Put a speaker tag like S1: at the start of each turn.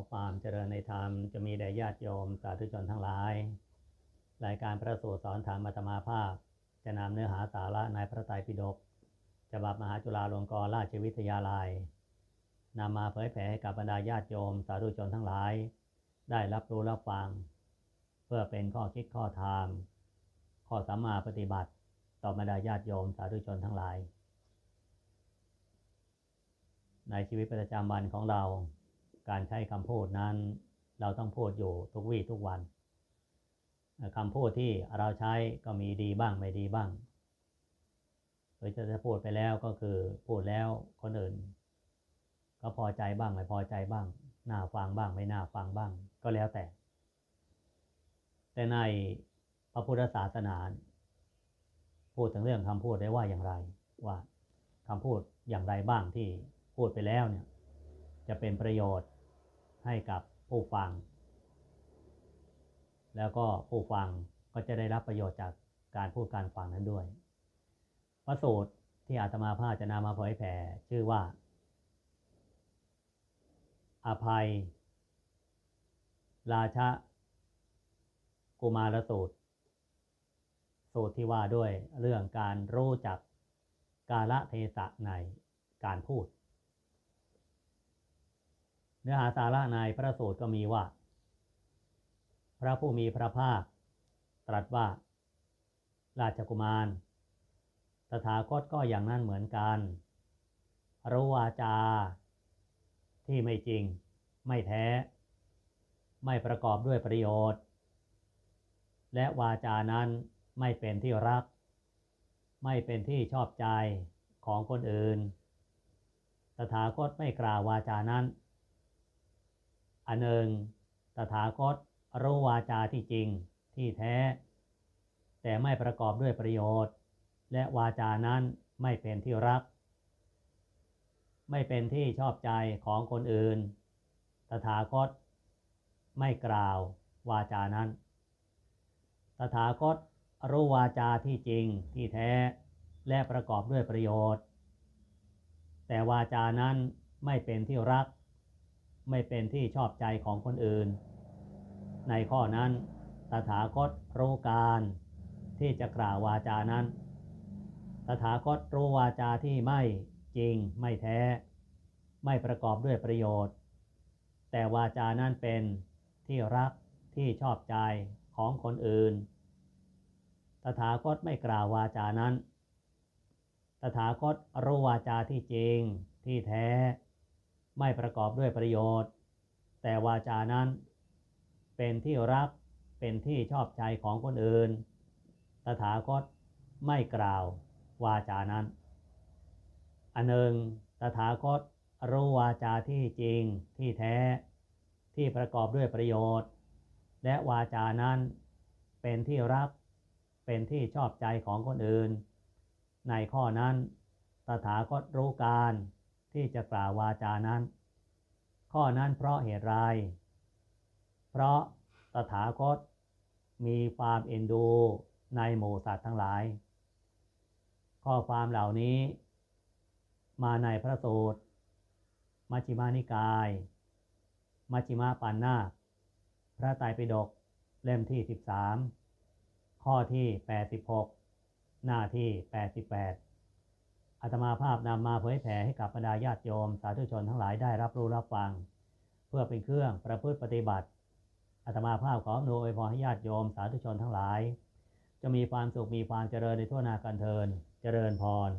S1: อความเจริญในธรรมจะมีแด่ญาติโยมสาธุชนทั้งหลาย รายการพระสูตรสอนธรรมอัตมาภาพ จะนำเนื้อหาสาระในพระไตรปิฎกฉบับมหาจุฬาลงกรณราชวิทยาลัยนำมาเผยแผ่ให้กับบรรดาญาติโยมสาธุชนทั้งหลาย ได้รับรู้รับฟัง เพื่อเป็นข้อคิดข้อธรรมข้อสัมมาปฏิบัติ ต่อบรรดาญาติโยมสาธุชนทั้งหลาย ในชีวิตประจำวันของเรา การใช้คำพูดนั้น เราต้องพูดอยู่ทุกวี่ทุกวันคำพูดที่เราใช้ก็มีดีบ้างไม่ดีบ้างหรือจะพูดไปแล้วก็คือพูดแล้วคนอื่น ก็พอใจบ้างไม่พอใจบ้างน่าฟังบ้างไม่น่าฟังบ้าง ก็แล้วแต่ แต่ในพระพุทธศาสนาพูดถึงเรื่องคำพูดได้ว่าอย่างไร ว่าคำพูดอย่างไรบ้างที่พูดไปแล้วเนี่ยจะเป็นประโยชน์ ให้กับผู้ฟัง แล้วก็ผู้ฟังก็จะได้รับประโยชน์จากการพูดการฟังนั้นด้วย พระสูตรที่อาตมาภาพจะนำมาเผยแผ่ชื่อว่า อภัย ราชะกุมารสูตร สูตรที่ว่าด้วยเรื่องการรู้จักกาละเทศะในการพูด เนื้อหาสาระในพระสูตรก็มีว่า พระผู้มีพระภาค ตรัสว่า ราชกุมาร ตถาคตก็อย่างนั้นเหมือนกันรู้วาจา ที่ไม่จริง ไม่แท้ ไม่ประกอบด้วยประโยชน์ และวาจานั้นไม่เป็นที่รัก ไม่เป็นที่ชอบใจของคนอื่น ตถาคตไม่กล่าววาจานั้น อันหนึ่งตถาคตรู้วาจาที่จริงที่แท้ แต่ไม่ประกอบด้วยประโยชน์ และวาจานั้นไม่เป็นที่รัก ไม่เป็นที่ชอบใจของคนอื่น ตถาคต ไม่กล่าววาจานั้น ตถาคตรู้วาจาที่จริงที่แท้และประกอบด้วยประโยชน์ แต่วาจานั้นไม่เป็นที่รัก ไม่เป็นที่ชอบใจของคนอื่น ในข้อนั้น ตถาคตรู้การที่จะกล่าววาจานั้น ตถาคตรู้วาจาที่ไม่จริงไม่แท้ ไม่ประกอบด้วยประโยชน์ แต่วาจานั้นเป็นที่รักที่ชอบใจของคนอื่น ตถาคตไม่กล่าววาจานั้น ตถาคตรู้วาจาที่จริงที่แท้ ไม่ประกอบด้วยประโยชน์ แต่วาจานั้น เป็นที่รักเป็นที่ชอบใจของคนอื่น ตถาคตไม่กล่าววาจานั้น อันหนึ่ง ตถาคตรู้วาจาที่จริงที่แท้ ที่ประกอบด้วยประโยชน์ และวาจานั้น เป็นที่รัก เป็นที่ชอบใจของคนอื่น ในข้อนั้น ตถาคตรู้การ ที่จะกล่าววาจานั้น ข้อนั้นเพราะเหตุไร เพราะตถาคตมีความเอ็นดูในหมู่สัตว์ทั้งหลาย ข้อความเหล่านี้ มาในพระสูตร มัชฌิมานิกาย มัชฌิมาปันนาพระไตรปิฎกเล่มที่ 13 ข้อที่ 86 หน้าที่ 88 อาตมาภาพนำมาเผยแผ่ให้กับบรรดาญาติโยม สาธุชนทั้งหลายได้รับรู้รับฟัง เพื่อเป็นเครื่องประพฤติปฏิบัติอาตมาภาพขออำนวยพรให้ญาติโยม สาธุชนทั้งหลาย จะมีความสุขมีความเจริญในทั่วนากันเทินเจริญพร